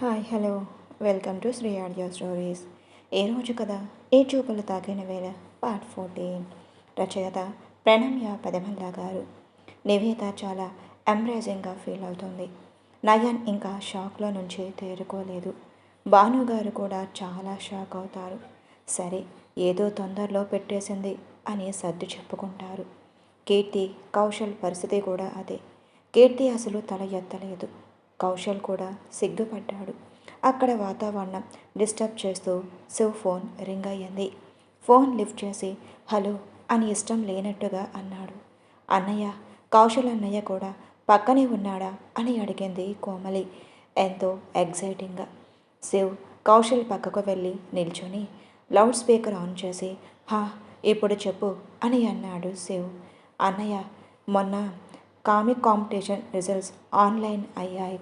Hi hello. Welcome to Sri audio stories. ఏ రోజు కదా ఏ చూపులు తాకిన వేళ? Part fourteen. రచయిత ప్రణమ్య పదమల్ల గారు. నివేత చాలా ఎంబ్రేజింగ్గా ఫీల్ అవుతుంది. నయన్ ఇంకా షాక్లో నుంచి తేరుకోలేదు. భాను గారు కూడా చాలా షాక్ అవుతారు. సరే ఏదో తొందరలో పెట్టేసింది అని సర్దు చెప్పుకుంటారు. కీర్తి కౌశల్ పరిస్థితి కూడా అదే. కీర్తి అసలు తల ఎత్తలేదు. కౌశల్ కూడా సిగ్గుపడ్డాడు. అక్కడ వాతావరణం డిస్టర్బ్ చేస్తూ శివ్ ఫోన్ రింగ్ అయ్యింది. ఫోన్ లిఫ్ట్ చేసి హలో అని ఇష్టం లేనట్టుగా అన్నాడు. అన్నయ్య కౌశల్ అన్నయ్య కూడా పక్కనే ఉన్నాడా? అని అడిగింది కోమలి ఎంతో ఎగ్జైటింగ్గా శివ్ కౌశల్ పక్కకు వెళ్ళి నిల్చొని లౌడ్ స్పీకర్ ఆన్ చేసి హా ఇప్పుడు చెప్పు అని అన్నాడు శివ్. అన్నయ్య మొన్న కామిక్ కాంపిటీషన్ రిజల్ట్స్ ఆన్లైన్ అయ్యాయి.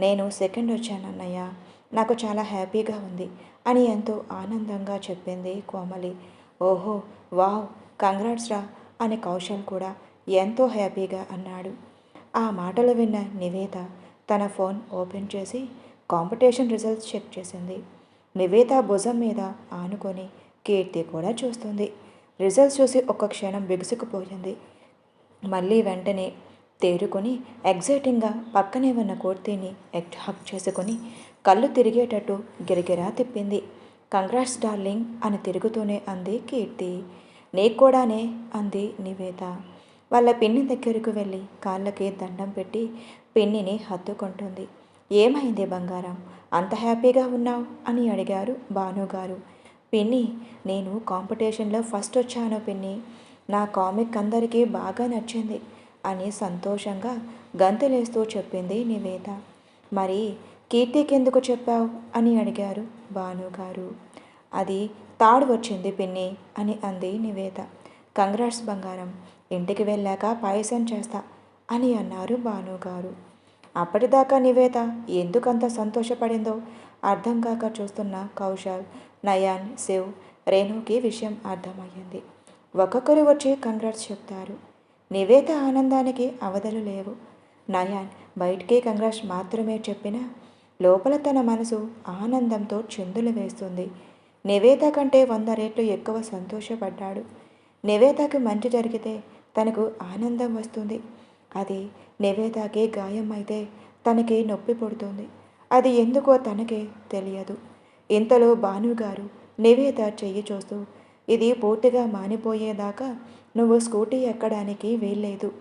నేను సెకండ్ వచ్చాను అన్నయ్య. నాకు చాలా హ్యాపీగా ఉంది అని ఎంతో ఆనందంగా చెప్పింది కోమలి. ఓహో వావ్ కంగ్రాట్స్ రా అని కౌశల్ కూడా ఎంతో హ్యాపీగా అన్నాడు. ఆ మాటలు విన్న నివేత తన ఫోన్ ఓపెన్ చేసి కాంపిటీషన్ రిజల్ట్స్ చెక్ చేసింది. నివేత భుజం మీద ఆనుకొని కీర్తి కూడా చూస్తుంది. రిజల్ట్స్ చూసి ఒక్క క్షణం బిగుసుకుపోయింది. మళ్ళీ వెంటనే తేరుకొని ఎగ్జైటింగ్గా పక్కనే ఉన్న కోర్తీని ఎగ్ హక్ చేసుకొని కళ్ళు తిరిగేటట్టు గిరిగిరా తిప్పింది. కంగ్రాట్స్ డార్లింగ్ అని తిరుగుతూనే అంది కీర్తి. నీకు కూడానే అంది నివేత వాళ్ళ పిన్ని దగ్గరకు వెళ్ళి కాళ్ళకి దండం పెట్టి పిన్నిని హత్తుకుంటుంది. ఏమైంది బంగారం? అంత హ్యాపీగా ఉన్నావు? అని అడిగారు భానుగారు. పిన్ని నేను కాంపిటీషన్లో ఫస్ట్ వచ్చాను పిన్ని. నా కామిక్ అందరికీ బాగా నచ్చింది. అని సంతోషంగా గంతులేస్తూ చెప్పింది నివేత మరి కీర్తికెందుకు చెప్పావు? అని అడిగారు భానుగారు. అది తాడు వచ్చింది పిన్ని అని అంది నివేత కంగ్రాట్స్ బంగారం ఇంటికి వెళ్ళాక పాయసం చేస్తా అని అన్నారు భానుగారు. అప్పటిదాకా నివేత ఎందుకంత సంతోషపడిందో అర్థం కాక చూస్తున్న కౌశల్ నయాన్ శివ్ రేణుకి విషయం అర్థమయ్యింది. ఒక్కొక్కరు వచ్చి కంగ్రాట్స్ చెప్తారు. నివేత ఆనందానికి అవధులు లేవు. నయాన్ బయటికి కంగ్రాష్ మాత్రమే చెప్పినా లోపల తన మనసు ఆనందంతో చిందులు వేస్తుంది. నివేత కంటే వంద రేట్లు ఎక్కువ సంతోషపడ్డాడు. నివేతకి మంచి జరిగితే తనకు ఆనందం వస్తుంది. అది నివేతకి గాయం అయితే తనకి నొప్పి పుడుతుంది. అది ఎందుకో తనకే తెలియదు. ఇంతలో భానుగారు నివేత చెయ్యి చూస్తూ ఇది పూర్తిగా మానిపోయేదాకా నువ్వు స్కూటీ ఎక్కడానికి వీల్లేదు.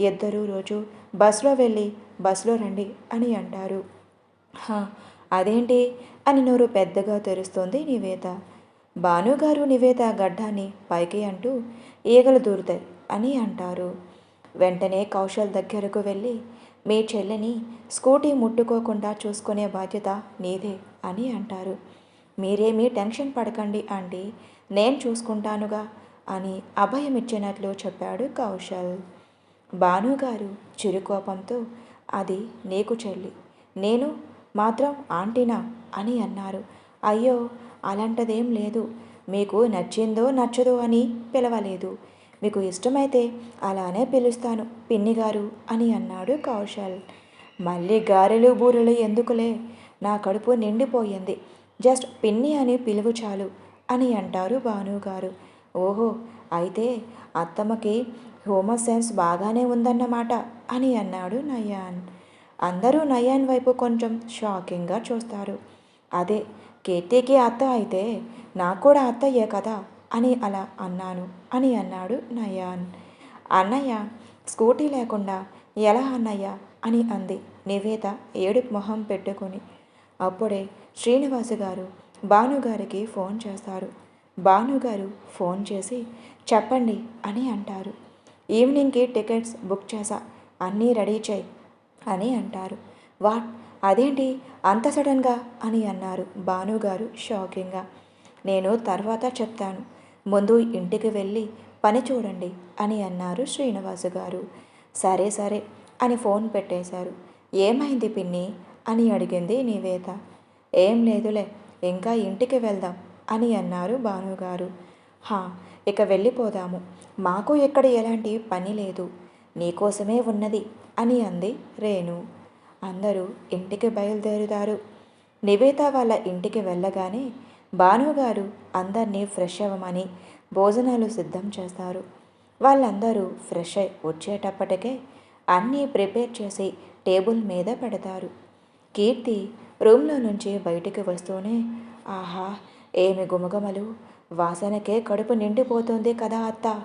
ఇద్దరూ రోజు బస్సులో వెళ్ళి బస్సులో రండి అని అంటారు. అదేంటి? అని నోరు పెద్దగా తెరుస్తోంది నివేత భానుగారు నివేత గడ్డాన్ని పైకి అంటూ ఈగలు దూరుతాయి అని అంటారు. వెంటనే కౌశల్ దగ్గరకు వెళ్ళి మీ చెల్లిని స్కూటీ ముట్టుకోకుండా చూసుకునే బాధ్యత నీదే అని అంటారు. మీరేమీ టెన్షన్ పడకండి అండి నేను చూసుకుంటానుగా అని అభయమిచ్చినట్లు చెప్పాడు కౌశల్. భానుగారు చిరుకోపంతో అది నీకు చెల్లి. నేను మాత్రం ఆంటీనా? అని అన్నారు. అయ్యో అలాంటిదేం లేదు. మీకు నచ్చిందో నచ్చదో అని పిలవలేదు. మీకు ఇష్టమైతే అలానే పిలుస్తాను పిన్నిగారు అని అన్నాడు కౌశల్. మళ్ళీ గారెలు బూరెలు ఎందుకులే? నా కడుపు నిండిపోయింది. జస్ట్ పిన్ని అని పిలువు చాలు అని అంటారు భానుగారు. ఓహో అయితే అత్తమ్మకి హ్యూమర్ సెన్స్ బాగానే ఉందన్నమాట అని అన్నాడు నయాన్. అందరూ నయాన్ వైపు కొంచెం షాకింగ్గా చూస్తారు. అదే కీర్తికి అత్త అయితే నాకు కూడా అత్తయ్యే కదా అని అలా అన్నాను అని అన్నాడు నయాన్. అన్నయ్య స్కూటీ లేకుండా ఎలా అన్నయ్య అని అంది నివేద ఏడు మొహం పెట్టుకొని. అప్పుడే శ్రీనివాసు గారు భానుగారికి ఫోన్ చేస్తారు. భానుగారు ఫోన్ చేసి చెప్పండి అని అంటారు. ఈవినింగ్కి టికెట్స్ బుక్ చేసా అన్నీ రెడీ చేయి అని అంటారు. వాట్? అదేంటి? అంత సడన్గా? అని అన్నారు భానుగారు షాకింగ్గా. నేను తర్వాత చెప్తాను. ముందు ఇంటికి వెళ్ళి పని చూడండి అని అన్నారు శ్రీనివాసు గారు. సరే సరే అని ఫోన్ పెట్టేశారు. ఏమైంది పిన్ని? అని అడిగింది నివేత ఏం లేదులే ఇంకా ఇంటికి వెళ్దాం. అని అన్నారు భానుగారు. హా ఇక వెళ్ళిపోదాము. మాకు ఇక్కడ ఎలాంటి పని లేదు. నీకోసమే ఉన్నది అని అంది రేణు. అందరూ ఇంటికి బయలుదేరుతారు. నివేత వాళ్ళ ఇంటికి వెళ్ళగానే భానుగారు అందరినీ ఫ్రెష్ అవ్వమని భోజనాలు సిద్ధం చేస్తారు. వాళ్ళందరూ ఫ్రెష్ అయి వచ్చేటప్పటికే అన్నీ ప్రిపేర్ చేసి టేబుల్ మీద పెడతారు. కీర్తి రూమ్లో నుంచి బయటికి వస్తూనే ఆహా ఏమి గుమగుమలు? వాసనకే కడుపు నిండిపోతుంది కదా అత్త.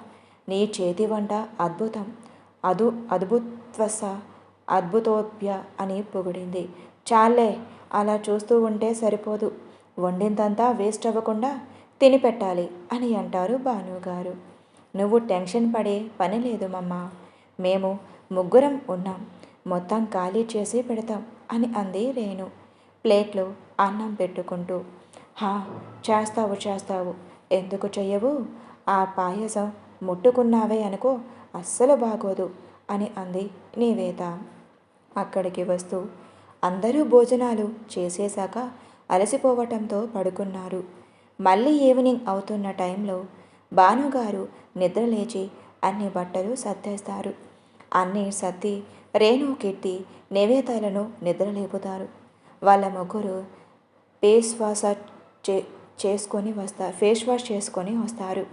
నీ చేతి వంట అద్భుతం. అదు అద్భుత్వస అద్భుతోప్య అని పొగిడింది. చాలే అలా చూస్తూ ఉంటే సరిపోదు. వండిందంతా వేస్ట్ అవ్వకుండా తినిపెట్టాలి అని అంటారు భానుగారు. నువ్వు టెన్షన్ పడే పని లేదు మమ్మ. మేము ముగ్గురం ఉన్నాం. మొత్తం ఖాళీ చేసి పెడతాం అని అంది రేణు. ప్లేట్లో అన్నం పెట్టుకుంటూ. హా చేస్తావు చేస్తావు. ఎందుకు చెయ్యవు? ఆ పాయసం ముట్టుకున్నావే అనుకో అస్సలు బాగోదు అని అంది నివేద అక్కడికి వస్తూ అందరూ భోజనాలు చేసేశాక అలసిపోవటంతో పడుకున్నారు. మళ్ళీ ఈవినింగ్ అవుతున్న టైంలో భానుగారు నిద్రలేచి అన్ని బట్టలు సర్దేస్తారు. అన్ని సర్ది రేణు కీర్తి నివేదాలను నిద్రలేపుతారు. వాళ్ళ ముగ్గురు ఫేస్ చే చేసుకొని వస్తారు ఫేస్ వాష్ చేసుకొని వస్తారు.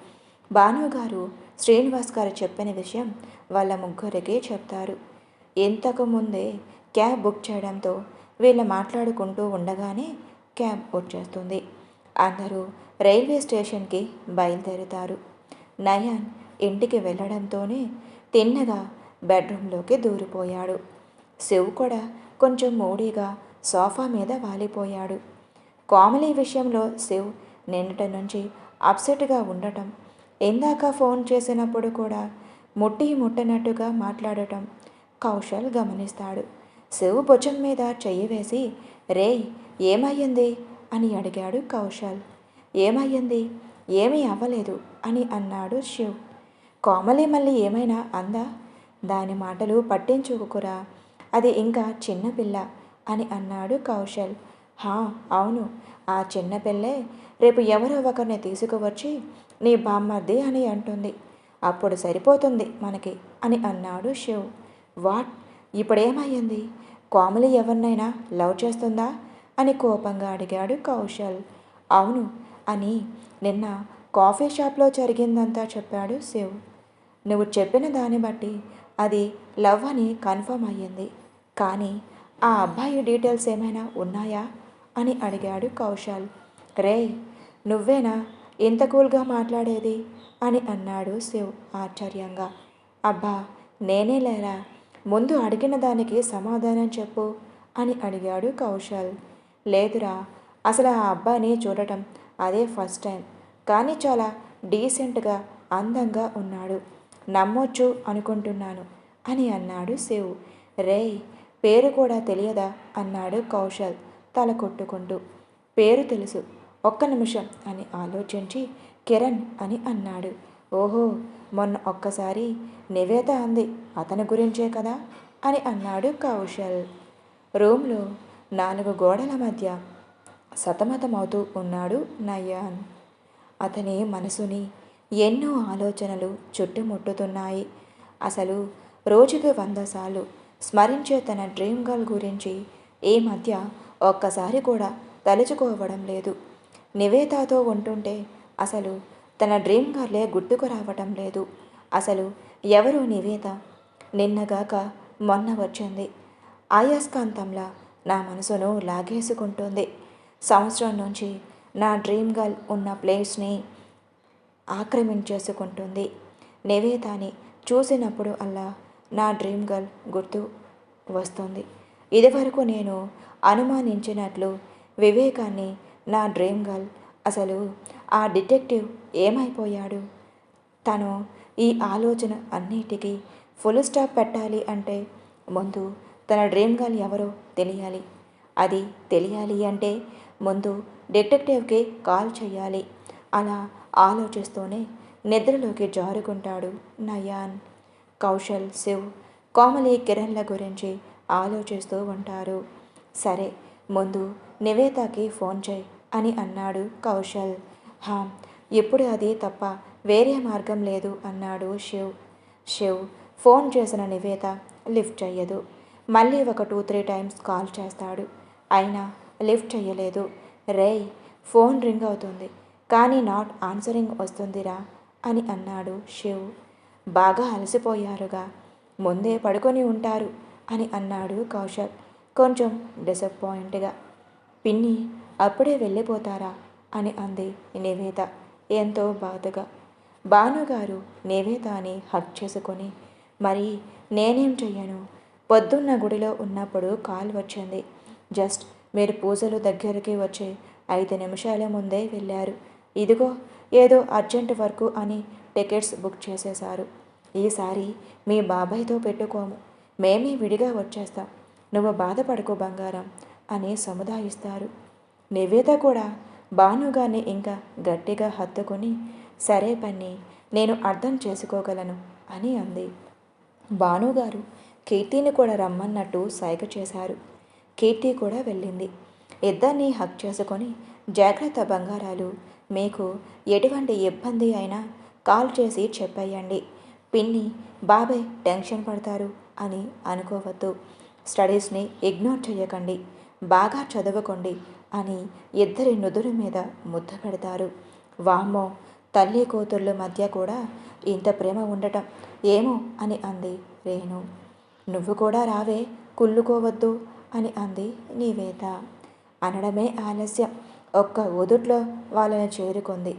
భానుగారు శ్రీనివాస్ గారు చెప్పిన విషయం వాళ్ళ ముగ్గురికి చెప్తారు. ఇంతకు ముందే క్యాబ్ బుక్ చేయడంతో వీళ్ళు మాట్లాడుకుంటూ ఉండగానే క్యాబ్ వచ్చేస్తుంది అందరూ రైల్వే స్టేషన్కి బయలుదేరుతారు. నయాన్ ఇంటికి వెళ్ళడంతోనే తిన్నగా బెడ్రూమ్లోకి దూరిపోయాడు. శివ్ కూడా కొంచెం మూడీగా సోఫా మీద వాలిపోయాడు. కోమలి విషయంలో శివ్ నిన్నటి నుంచి అప్సెట్గా ఉండటం ఇందాక ఫోన్ చేసినప్పుడు కూడా ముట్టి ముట్టనట్టుగా మాట్లాడటం కౌశల్ గమనిస్తాడు. శివ్ భుజం మీద చెయ్యి వేసి రేయ్ ఏమయ్యింది? అని అడిగాడు కౌశల్. ఏమయ్యింది? ఏమీ అవ్వలేదు అని అన్నాడు శివ్. కోమలి మళ్ళీ ఏమైనా అందా? దాని మాటలు పట్టించుకురా అది ఇంకా చిన్నపిల్ల అని అన్నాడు కౌశల్. హా అవును. ఆ చిన్న పిల్లే రేపు ఎవరో ఒకరిని తీసుకువచ్చి నీ బామ్మర్ది అని అంటుంది. అప్పుడు సరిపోతుంది మనకి అని అన్నాడు శివ్. వాట్? ఇప్పుడేమయ్యింది? కోమలి ఎవరినైనా లవ్ చేస్తుందా? అని కోపంగా అడిగాడు కౌశల్. అవును అని నిన్న కాఫీ షాప్లో జరిగిందంతా చెప్పాడు శివ్. నువ్వు చెప్పిన దాన్ని బట్టి అది లవ్ అని కన్ఫర్మ్ అయ్యింది. కానీ ఆ అబ్బాయి డీటెయిల్స్ ఏమైనా ఉన్నాయా? అని అడిగాడు కౌశల్. రే నువ్వేనా? ఇంత కూల్గా మాట్లాడేది? అని అన్నాడు శివ్ ఆశ్చర్యంగా. అబ్బా నేనే లేరా? ముందు అడిగిన దానికి సమాధానం చెప్పు అని అడిగాడు కౌశల్. లేదురా అసలు ఆ అబ్బాయిని చూడటం అదే ఫస్ట్ టైం. కానీ చాలా డీసెంట్గా అందంగా ఉన్నాడు. నమ్మొచ్చు అనుకుంటున్నాను అని అన్నాడు శివ్. రే పేరు కూడా తెలియదా? అన్నాడు కౌశల్. తల కొట్టుకుంటూ పేరు తెలుసు. ఒక్క నిమిషం అని ఆలోచించి కిరణ్ అని అన్నాడు. ఓహో మొన్న ఒక్కసారి నివేద అంది అతని గురించే కదా? అని అన్నాడు కౌశల్. రూమ్లో నాలుగు గోడల మధ్య సతమతమవుతూ ఉన్నాడు నయాన్. అతని మనసుని ఎన్నో ఆలోచనలు చుట్టుముట్టుతున్నాయి. అసలు రోజుకి వంద సార్లు స్మరించే తన డ్రీమ్ గర్ల్ గురించి ఈ మధ్య ఒక్కసారి కూడా తలుచుకోవడం లేదు. నివేతాతో ఉంటుంటే అసలు తన డ్రీమ్ గర్లే గుర్తుకు రావటం లేదు. అసలు ఎవరు నివేత నిన్నగాక మొన్న వచ్చింది. ఆయాస్కాంతంలా నా మనసును లాగేసుకుంటుంది. సంవత్సరం నుంచి నా డ్రీమ్ గర్ల్ ఉన్న ప్లేస్ని ఆక్రమించేసుకుంటుంది. నివేతాని చూసినప్పుడు అలా నా డ్రీమ్ గర్ల్ గుర్తు వస్తుంది. ఇదివరకు నేను అనుమానించినట్లు వివేకాన్ని నా డ్రీమ్ గర్ల్ అసలు ఆ డిటెక్టివ్ ఏమైపోయాడు? తను ఈ ఆలోచన అన్నిటికీ ఫుల్ స్టాప్ పెట్టాలి అంటే ముందు తన డ్రీమ్ గర్ల్ ఎవరో తెలియాలి. అది తెలియాలి అంటే ముందు డిటెక్టివ్కి కాల్ చేయాలి. అలా ఆలోచిస్తూనే నిద్రలోకి జారుకుంటాడు నయాన్. కౌశల్ శివ్ కోమలి కిరణ్ల గురించి ఆలోచిస్తూ ఉంటారు. సరే ముందు నివేతకి ఫోన్ చేయి అని అన్నాడు కౌశల్. హా ఇప్పుడు అది తప్ప వేరే మార్గం లేదు అన్నాడు శివ్. శివ్ ఫోన్ చేసిన నివేత లిఫ్ట్ చెయ్యదు. మళ్ళీ ఒక టూ త్రీ టైమ్స్ కాల్ చేస్తాడు. అయినా లిఫ్ట్ చేయలేదు రేయ్ ఫోన్ రింగ్ అవుతుంది. కానీ నాట్ ఆన్సరింగ్ వస్తుందిరా అని అన్నాడు శివ్. బాగా అలసిపోయారుగా. ముందే పడుకొని ఉంటారు అని అన్నాడు కౌశల్. కొంచెం డిసప్పాయింట్గా పిన్ని అప్పుడే వెళ్ళిపోతారా? అని అంది నివేత ఎంతో బాధగా. భానుగారు నివేతాని హక్ చేసుకొని మరి నేనేం చెయ్యను? పొద్దున్న గుడిలో ఉన్నప్పుడు కాల్ వచ్చింది. జస్ట్ మీరు పూజలు దగ్గరికి వచ్చే ఐదు నిమిషాల ముందే వెళ్ళారు. ఇదిగో ఏదో అర్జెంట్ వర్క్ అని టికెట్స్ బుక్ చేసేశారు. ఈసారి మీ బాబాయ్తో పెట్టుకోము. మేమే విడిగా వచ్చేస్తాం. నువ్వు బాధపడుకో బంగారం అని సముదాయిస్తారు. నివేద కూడా భానుగాన్ని ఇంకా గట్టిగా హత్తుకొని సరే పన్ని నేను అర్థం చేసుకోగలను అని అంది. భానుగారు కీర్తిని కూడా రమ్మన్నట్టు సైగ చేశారు. కీర్తి కూడా వెళ్ళింది. ఇద్దరిని హక్ చేసుకొని జాగ్రత్త బంగారాలు మీకు ఎటువంటి ఇబ్బంది అయినా కాల్ చేసి చెప్పేయండి. పిన్ని బాబాయ్ టెన్షన్ పడతారు అని అనుకోవద్దు. స్టడీస్ని ఇగ్నోర్ చేయకండి బాగా చదువుకోండి అని ఇద్దరి నుదురు మీద ముద్ద పెడతారు. వామ్మో తల్లి కూతుర్ల మధ్య కూడా ఇంత ప్రేమ ఉండటం ఏమో అని అంది రేణు. నువ్వు కూడా రావే కుళ్ళుకోవద్దు అని అంది నివేత అనడమే ఆలస్యం. ఒక్క ఊదుట్లో వాళ్ళని చేరుకుంది.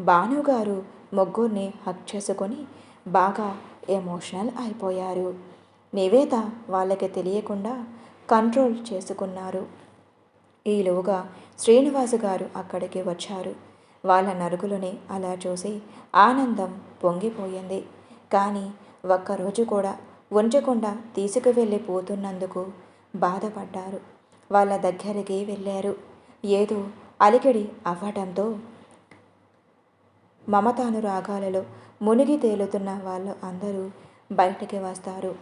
భానుగారు ముగ్గురిని హక్ చేసుకొని బాగా ఎమోషనల్ అయిపోయారు. నివేత వాళ్ళకి తెలియకుండా కంట్రోల్ చేసుకున్నారు. ఈలోగా శ్రీనివాసు గారు అక్కడికి వచ్చారు. వాళ్ళ నరుగులని అలా చూసి ఆనందం పొంగిపోయింది. కానీ ఒక్కరోజు కూడా ఉంచకుండా తీసుకువెళ్ళి పోతున్నందుకు బాధపడ్డారు. వాళ్ళ దగ్గరికి వెళ్ళారు. ఏదో అలికిడి అవ్వటంతో మమతానురాగాలలో మునిగి తేలుతున్న వాళ్ళు అందరూ బయటికి వస్తారు.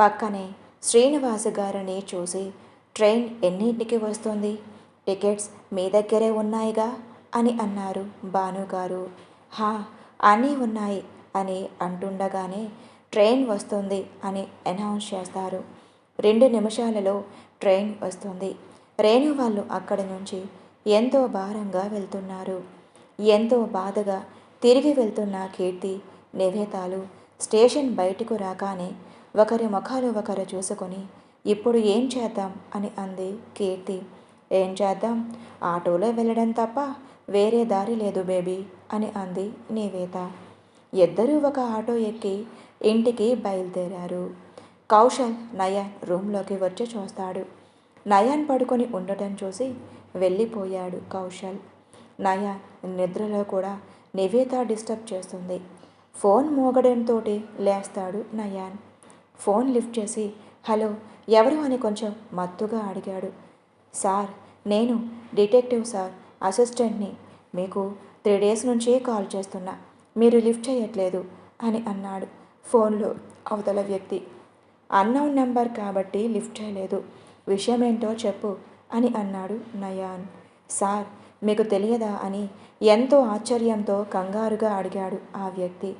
పక్కనే శ్రీనివాస్ గారిని చూసి ట్రైన్ ఎన్నింటికి వస్తుంది? టికెట్స్ మీ దగ్గరే ఉన్నాయిగా? అని అన్నారు భానుగారు హా అన్నీ ఉన్నాయి అని అంటుండగానే ట్రైన్ వస్తుంది అని అనౌన్స్ చేస్తారు. రెండు నిమిషాలలో ట్రైన్ వస్తుంది. రేణు వాళ్ళు అక్కడి నుంచి ఎంతో భారంగా వెళ్తున్నారు. ఎంతో బాధగా తిరిగి వెళ్తున్న కీర్తి నివేతాలు స్టేషన్ బయటకు రాగానే ఒకరి ముఖాలు ఒకరు చూసుకొని ఇప్పుడు ఏం చేద్దాం? అని అంది కీర్తి. ఏం చేద్దాం? ఆటోలో వెళ్ళడం తప్ప వేరే దారి లేదు బేబీ అని అంది నివేత. ఇద్దరూ ఒక ఆటో ఎక్కి ఇంటికి బయలుదేరారు. కౌశల్ నయన్ రూమ్లోకి వచ్చి చూస్తాడు. నయన్ పడుకొని ఉండటం చూసి వెళ్ళిపోయాడు కౌశల్. నయన్ నిద్రలో కూడా నివేత డిస్టర్బ్ చేస్తుంది. ఫోన్ మోగడంతోటే లేస్తాడు నయాన్. ఫోన్ లిఫ్ట్ చేసి హలో ఎవరు? అని కొంచెం మత్తుగా అడిగాడు. సార్ నేను డిటెక్టివ్ సార్ అసిస్టెంట్ని. మీకు త్రీ డేస్ నుంచే కాల్ చేస్తున్నా. మీరు లిఫ్ట్ చేయట్లేదు అని అన్నాడు ఫోన్లో అవతల వ్యక్తి. అన్నౌన్ నెంబర్ కాబట్టి లిఫ్ట్ చేయలేదు. విషయం ఏంటో చెప్పు అని అన్నాడు నయాన్. సార్ మీకు తెలియదా అని ఎంతో ఆశ్చర్యంతో కంగారుగా అడిగాడు ఆ వ్యక్తి.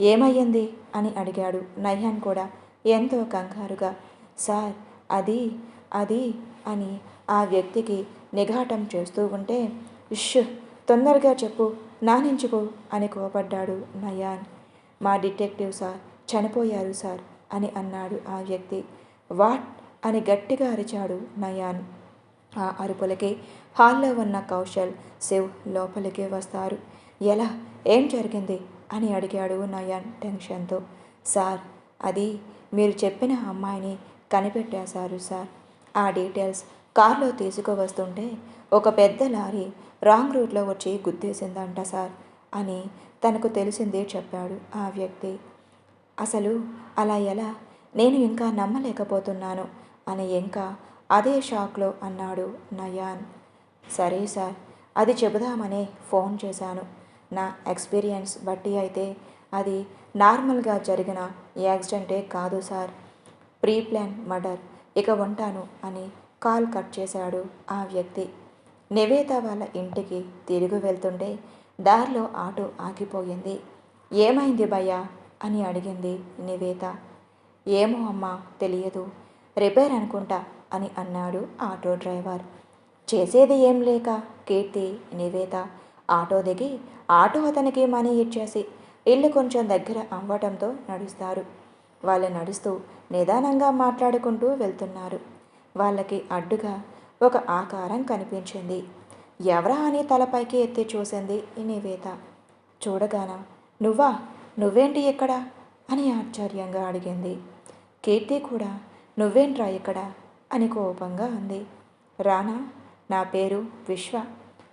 ఏమయ్యింది? అని అడిగాడు నయాన్ కూడా ఎంతో కంగారుగా. సార్ అది అది అని ఆ వ్యక్తికి నిఘాటం చేస్తూ ఉంటే ఇష్ తొందరగా చెప్పు నానించుకో అని కోపడ్డాడు నయాన్. మా డిటెక్టివ్ సార్ చనిపోయారు సార్ అని అన్నాడు ఆ వ్యక్తి. వాట్? అని గట్టిగా అరిచాడు నయాన్. ఆ అరుపులకి హాల్లో ఉన్న కౌశల్ శివ్ లోపలికి వస్తారు. ఎలా? ఏం జరిగింది? అని అడిగాడు నయాన్ టెన్షన్తో. సార్ అది మీరు చెప్పిన అమ్మాయిని కనిపెట్టేశారు సార్. ఆ డీటెయిల్స్ కార్లో తీసుకువస్తుంటే ఒక పెద్ద లారీ రాంగ్ రూట్లో వచ్చి గుద్దేసిందంట సార్ అని తనకు తెలిసిందే చెప్పాడు ఆ వ్యక్తి. అసలు అలా ఎలా? నేను ఇంకా నమ్మలేకపోతున్నాను అని ఇంకా అదే షాక్లో అన్నాడు నయాన్. సరే సార్ అది చెబుదామనే ఫోన్ చేశాను. నా ఎక్స్పీరియన్స్ బట్టి అయితే అది నార్మల్గా జరిగిన యాక్సిడెంటే కాదు సార్. Pre plan murder. ఇక ఉంటాను అని కాల్ కట్ చేశాడు ఆ వ్యక్తి. నివేత వాళ్ళ ఇంటికి తిరిగి వెళ్తుంటే దారిలో ఆటో ఆగిపోయింది. ఏమైంది భయ్యా? అని అడిగింది నివేత. ఏమో అమ్మా తెలియదు. రిపేర్ అనుకుంటా అని అన్నాడు ఆటో డ్రైవర్. చేసేది ఏం లేక కీర్తి నివేత ఆటో దిగి ఆటో అతనికి మనీ ఇచ్చేసి ఇల్లు కొంచెం దగ్గర అవ్వటంతో నడుస్తారు. వాళ్ళు నడుస్తూ నిదానంగా మాట్లాడుకుంటూ వెళ్తున్నారు. వాళ్ళకి అడ్డుగా ఒక ఆకారం కనిపించింది. ఎవరా అని తలపైకి ఎత్తి చూసింది నివేత. చూడగానా నువ్వా? నువ్వేంటి ఇక్కడ? అని ఆశ్చర్యంగా అడిగింది. కీర్తి కూడా నువ్వేంట్రా ఇక్కడ? అని కోపంగా అంది. రానా? నా పేరు విశ్వ.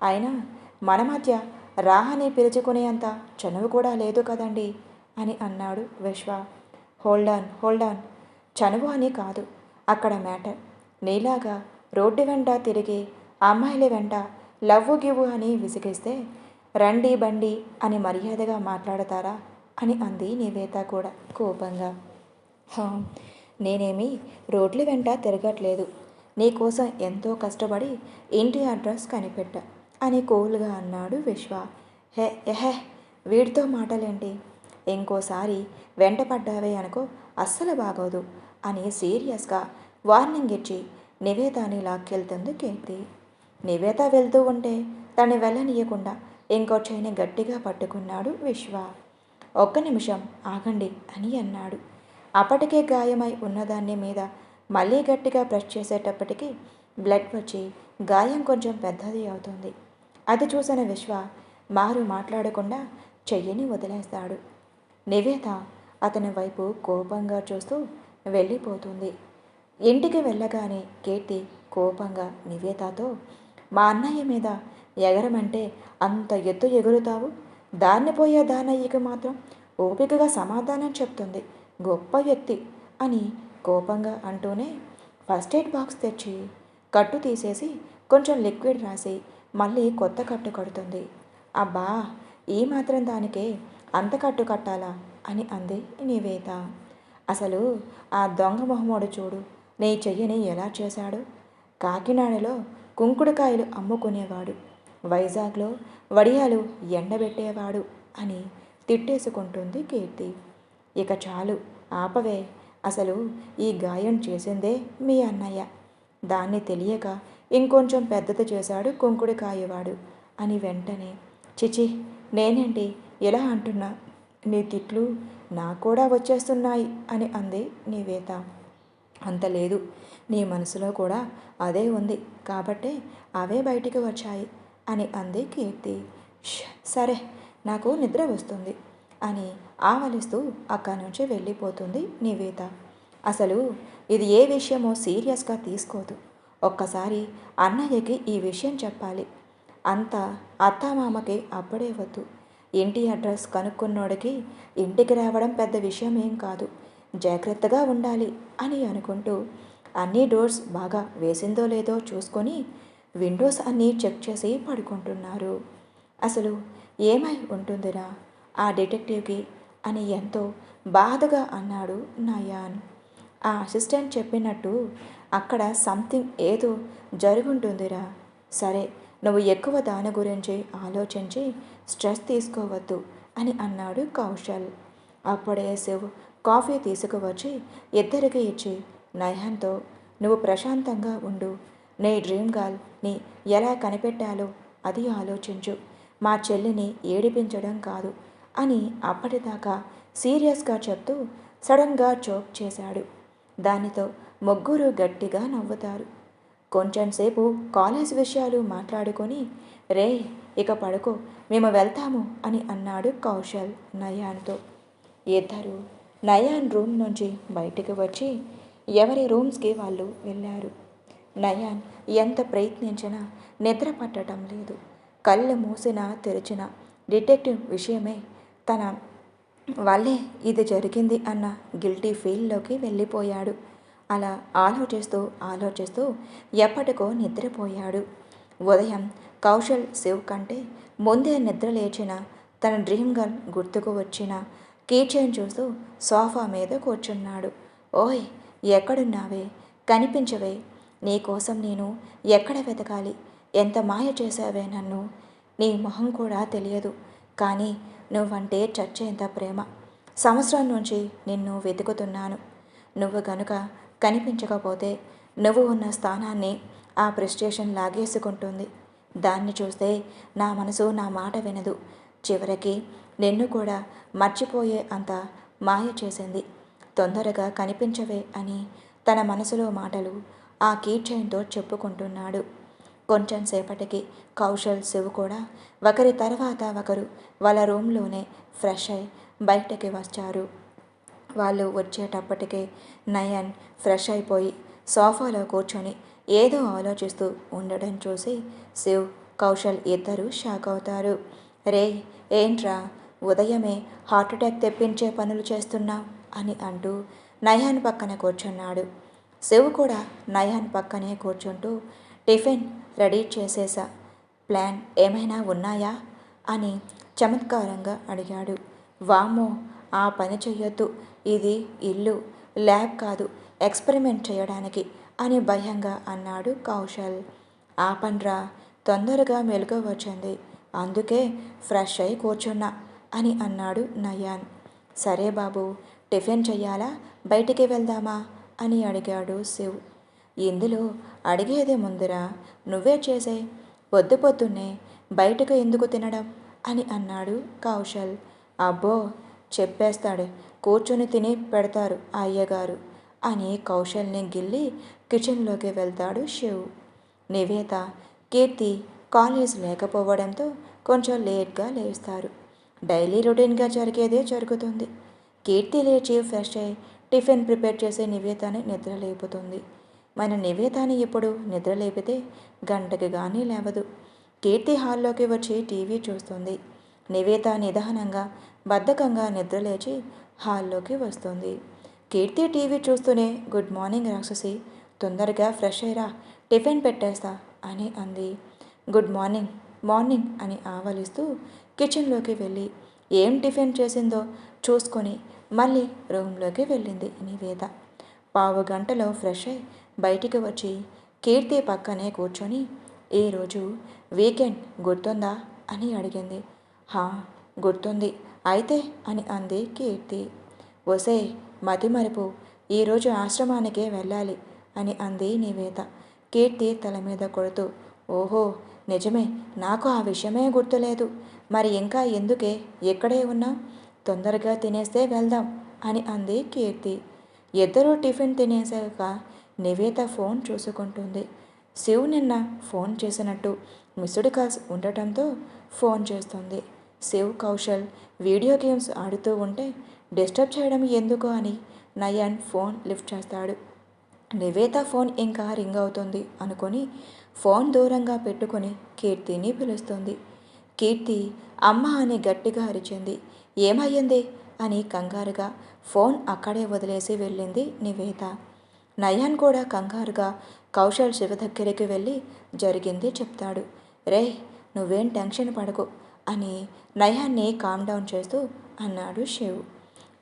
అయినా మన మధ్య రాహని పిలుచుకునేంత చనువు కూడా లేదు కదండి అని అన్నాడు విశ్వ. హోల్డాన్ హోల్డాన్ చనువు అని కాదు అక్కడ మ్యాటర్ నీలాగా రోడ్డు వెంట తిరిగి అమ్మాయిల వెంట లవ్వు గివ్వు అని విసిగిస్తే రండి బండి అని మర్యాదగా మాట్లాడతారా అని అంది నివేత కూడా కోపంగా. "హా, నేనేమి రోడ్ల వెంట తిరగట్లేదు. నీకోసం ఎంతో కష్టపడి ఇంటి అడ్రస్ కనిపెట్టా. అని కోలుగా అన్నాడు విశ్వ. హే ఎహే వీడితో మాటలేంటి? ఇంకోసారి వెంటపడ్డావే అనుకో అస్సలు బాగోదు అని సీరియస్గా వార్నింగ్ ఇచ్చి నివేదాని లాక్కెళ్తుంది కీర్తి నివేత వెళ్తూ ఉంటే తను వెళ్ళనీయకుండా ఇంకో చైని గట్టిగా పట్టుకున్నాడు విశ్వ. ఒక్క నిమిషం ఆగండి అని అన్నాడు. అప్పటికే గాయమై ఉన్నదాన్ని మీద మళ్ళీ గట్టిగా ప్రెస్ చేసేటప్పటికి బ్లడ్ వచ్చి గాయం కొంచెం పెద్దది అవుతుంది. అది చూసిన విశ్వ మారు మాట్లాడకుండా చెయ్యిని వదిలేస్తాడు. నివేత అతని వైపు కోపంగా చూస్తూ వెళ్ళిపోతుంది. ఇంటికి వెళ్ళగానే కీర్తి కోపంగా నివేతతో మా అన్నయ్య మీద ఎగరమంటే అంత ఎత్తు ఎగురుతావు? దాన్ని పోయే దానయ్యకి మాత్రం ఓపికగా సమాధానం చెప్తుంది. గొప్ప వ్యక్తి అని కోపంగా అంటూనే ఫస్ట్ ఎయిడ్ బాక్స్ తెచ్చి కట్టు తీసేసి కొంచెం లిక్విడ్ రాసి మళ్ళీ కొత్త కట్టు కడుతుంది. అబ్బా ఈ మాత్రం దానికే అంత కట్టు కట్టాలా? అని అంది నివేత అసలు ఆ దొంగ మొహమోడు చూడు నీ చెయ్యని ఎలా చేశాడు? కాకినాడలో కుంకుడుకాయలు అమ్ముకునేవాడు. వైజాగ్లో వడియాలు ఎండబెట్టేవాడు అని తిట్టేసుకుంటుంది కీర్తి. ఇక చాలు ఆపవే. అసలు ఈ గాయం చేసిందే మీ అన్నయ్య. దాన్ని తెలియక ఇంకొంచెం పెద్దది చేశాడు కుంకుడుకాయవాడు అని వెంటనే చిచి నేనేంటి? ఎలా అంటున్నా? నీ తిట్లు నాకు కూడా వచ్చేస్తున్నాయి అని అంది నివేత అంత లేదు. నీ మనసులో కూడా అదే ఉంది. కాబట్టే అవే బయటికి వచ్చాయి అని అంది కీర్తి. సరే నాకు నిద్ర వస్తుంది అని ఆవలిస్తూ అక్కడి నుంచి వెళ్ళిపోతుంది నివేత అసలు ఇది ఏ విషయమో సీరియస్గా తీసుకోదు. ఒక్కసారి అన్నయ్యకి ఈ విషయం చెప్పాలి. అంతా అత్తామామకి అప్పుడే వద్దు. ఇంటి అడ్రస్ కనుక్కున్నోడికి ఇంటికి రావడం పెద్ద విషయం ఏం కాదు. జాగ్రత్తగా ఉండాలి అని అనుకుంటూ అన్ని డోర్స్ బాగా వేసిందో లేదో చూసుకొని విండోస్ అన్నీ చెక్ చేసి పడుకుంటున్నారు. అసలు ఏమై ఉంటుందిరా ఆ డిటెక్టివ్కి అని ఎంతో బాధగా అన్నాడు నయాన్. ఆ అసిస్టెంట్ చెప్పినట్టు అక్కడ సంథింగ్ ఏదో జరుగుంటుందిరా. సరే నువ్వు ఎక్కువ దాని గురించి ఆలోచించి స్ట్రెస్ తీసుకోవద్దు అని అన్నాడు కౌశల్. అప్పుడే శివ్ కాఫీ తీసుకువచ్చి ఇద్దరికి ఇచ్చి నయన్తో నువ్వు ప్రశాంతంగా ఉండు. నీ డ్రీమ్ గర్ల్ని ఎలా కనిపెట్టాలో అది ఆలోచించు. మా చెల్లిని ఏడిపించడం కాదు అని అప్పటిదాకా సీరియస్గా చెప్తూ సడన్గా చోక్ చేశాడు. దానితో ముగ్గురు గట్టిగా నవ్వుతారు. కొంచెంసేపు కాలేజ్ విషయాలు మాట్లాడుకొని రే ఇక పడుకో మేము వెళ్తాము అని అన్నాడు కౌశల్ నయాన్తో. ఇద్దరు నయాన్ రూమ్ నుంచి బయటికి వచ్చి ఎవరి రూమ్స్కి వాళ్ళు వెళ్ళారు. నయాన్ ఎంత ప్రయత్నించినా నిద్ర పట్టడం లేదు. కళ్ళు మూసినా తెరిచిన డిటెక్టివ్ విషయమే. తన వల్లే ఇది జరిగింది అన్న గిల్టీ ఫీల్డ్లోకి వెళ్ళిపోయాడు. అలా ఆలోచిస్తూ ఆలోచిస్తూ ఎప్పటికో నిద్రపోయాడు. ఉదయం కౌశల్ శివ్ కంటే ముందే నిద్ర లేచిన తన డ్రీమ్ గర్ల్ గుర్తుకు వచ్చిన కీచైన్ చూస్తూ సోఫా మీద కూర్చున్నాడు. ఓయ్ ఎక్కడున్నావే? కనిపించవే. నీకోసం నేను ఎక్కడ వెతకాలి? ఎంత మాయ చేశావే నన్ను? నీ మొహం కూడా తెలియదు. కానీ నువ్వంటే చచ్చేంత ప్రేమ. సంవత్సరం నుంచి నిన్ను వెతుకుతున్నాను. నువ్వు గనుక కనిపించకపోతే నువ్వు ఉన్న స్థానాన్ని ఆ ప్రిస్టేషన్ లాగేసుకుంటుంది. దాన్ని చూస్తే నా మనసు నా మాట వినదు. చివరికి నిన్ను కూడా మర్చిపోయే అంత మాయ చేసింది. తొందరగా కనిపించవే అని తన మనసులో మాటలు ఆ కీచైన్తో చెప్పుకుంటున్నాడు. కొంచెం సేపటికి కౌశల్ శివ్ కూడా ఒకరి తర్వాత ఒకరు వాళ్ళ రూమ్లోనే ఫ్రెష్ అయి బయటకి వచ్చారు. వాళ్ళు వచ్చేటప్పటికే నయన్ ఫ్రెష్ అయిపోయి సోఫాలో కూర్చొని ఏదో ఆలోచిస్తూ ఉండడం చూసి శివ్ కౌశల్ ఇద్దరూ షాక్ అవుతారు. రే ఏంట్రా? ఉదయమే హార్ట్ అటాక్ తెప్పించే పనులు చేస్తున్నావు? అని అంటూ నయాన్ పక్కన కూర్చున్నాడు. శివ్ కూడా నయాన్ పక్కనే కూర్చుంటూ టిఫిన్ రెడీ చేసేసా. ప్లాన్ ఏమైనా ఉన్నాయా? అని చమత్కారంగా అడిగాడు. వామ్మో ఆ పని చెయ్యొద్దు. ఇది ఇల్లు ల్యాబ్ కాదు ఎక్స్పెరిమెంట్ చేయడానికి అని భయంగా అన్నాడు కౌశల్. ఆ పండ్రా తొందరగా మెలుగు వచ్చింది. అందుకే ఫ్రెష్ అయి కూర్చున్నా అని అన్నాడు నయాన్. సరే బాబు టిఫిన్ చెయ్యాలా? బయటికి వెళ్దామా? అని అడిగాడు శివ్. ఇందులో అడిగేదే ముందురా నువ్వే చేసే. పొద్దు పొద్దున్నే బయటకు ఎందుకు తినడం? అని అన్నాడు కౌశల్. అబ్బో చెప్పేస్తాడు. కూర్చొని తిని పెడతారు అయ్యగారు. అని కౌశల్ని గిల్లి కిచెన్లోకి వెళ్తాడు శివ్. నివేత కీర్తి కాలేజ్ లేకపోవడంతో కొంచెం లేట్గా లేస్తారు. డైలీ రొటీన్గా జరిగేదే జరుగుతుంది. కీర్తి లేచి ఫ్రెష్ అయ్యి టిఫిన్ ప్రిపేర్ చేసే నివేతాని నిద్ర లేపుతుంది. మన నివేతాని ఇప్పుడు నిద్ర లేపితే గంటకి కానీ లేవదు. కీర్తి హాల్లోకి వచ్చి టీవీ చూస్తుంది. నివేత నిదానంగా బద్ధకంగా నిద్రలేచి హాల్లోకి వస్తుంది. కీర్తి టీవీ చూస్తూనే గుడ్ మార్నింగ్ రాక్షసి తొందరగా ఫ్రెష్ అయ్యరా టిఫిన్ పెట్టేస్తా అని అంది. గుడ్ మార్నింగ్ మార్నింగ్ అని ఆవలిస్తూ కిచెన్లోకి వెళ్ళి ఏం టిఫిన్ చేసిందో చూసుకొని మళ్ళీ రూమ్లోకి వెళ్ళింది నివేద. పావు గంటలో ఫ్రెష్ అయి బయటికి వచ్చి కీర్తి పక్కనే కూర్చొని ఈరోజు వీకెండ్ గుర్తుందా? అని అడిగింది. హా గుర్తుంది. అయితే అని అంది కీర్తి. వసే మతిమరుపు ఈరోజు ఆశ్రమానికే వెళ్ళాలి అని అంది నివేద కీర్తి తల మీద కొడుతూ ఓహో నిజమే. నాకు ఆ విషయమే గుర్తులేదు. మరి ఇంకా ఎందుకే? ఎక్కడే ఉన్నా? తొందరగా తినేస్తే వెళ్దాం అని అంది కీర్తి. ఇద్దరూ టిఫిన్ తినేసాక నివేత ఫోన్ చూసుకుంటుంది. శివ్ నిన్న ఫోన్ చేసినట్టు మిస్డ్ కాల్స్ ఉండటంతో ఫోన్ చేస్తుంది. శివ్ కౌశల్ వీడియో గేమ్స్ ఆడుతూ ఉంటే డిస్టర్బ్ చేయడం ఎందుకు అని నయన్ ఫోన్ లిఫ్ట్ చేస్తాడు. నివేత ఫోన్ ఇంకా రింగ్ అవుతుంది అనుకొని ఫోన్ దూరంగా పెట్టుకొని కీర్తిని పిలుస్తుంది. కీర్తి అమ్మ అని గట్టిగా అరిచింది. ఏమయ్యింది? అని కంగారుగా ఫోన్ అక్కడే వదిలేసి వెళ్ళింది నివేత. నయాన్ కూడా కంగారుగా కౌశల్ శివ దగ్గరికి వెళ్ళి జరిగింది చెప్తాడు. రే నువ్వేం టెన్షన్ పడకు. అని నయాన్ని కామ్ డౌన్ చేస్తూ అన్నాడు శివ్.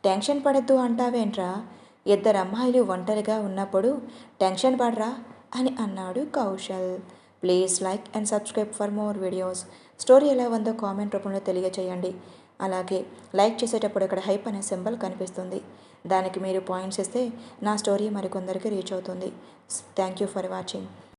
టెన్షన్ పడద్దు అంటావేంట్రా? ఇద్దరు అమ్మాయిలు ఒంటరిగా ఉన్నప్పుడు టెన్షన్ పడరా? అని అన్నాడు Kaushal. Please like and subscribe for more videos. Story ఎలా ఉందో కామెంట్ రూపంలో తెలియజేయండి అలాగే లైక్ చేసేటప్పుడు ఇక్కడ హైప్ అనే సింబల్ కనిపిస్తుంది. దానికి మీరు పాయింట్స్ ఇస్తే నా స్టోరీ మరికొందరికి రీచ్ అవుతుంది. Thank you for watching.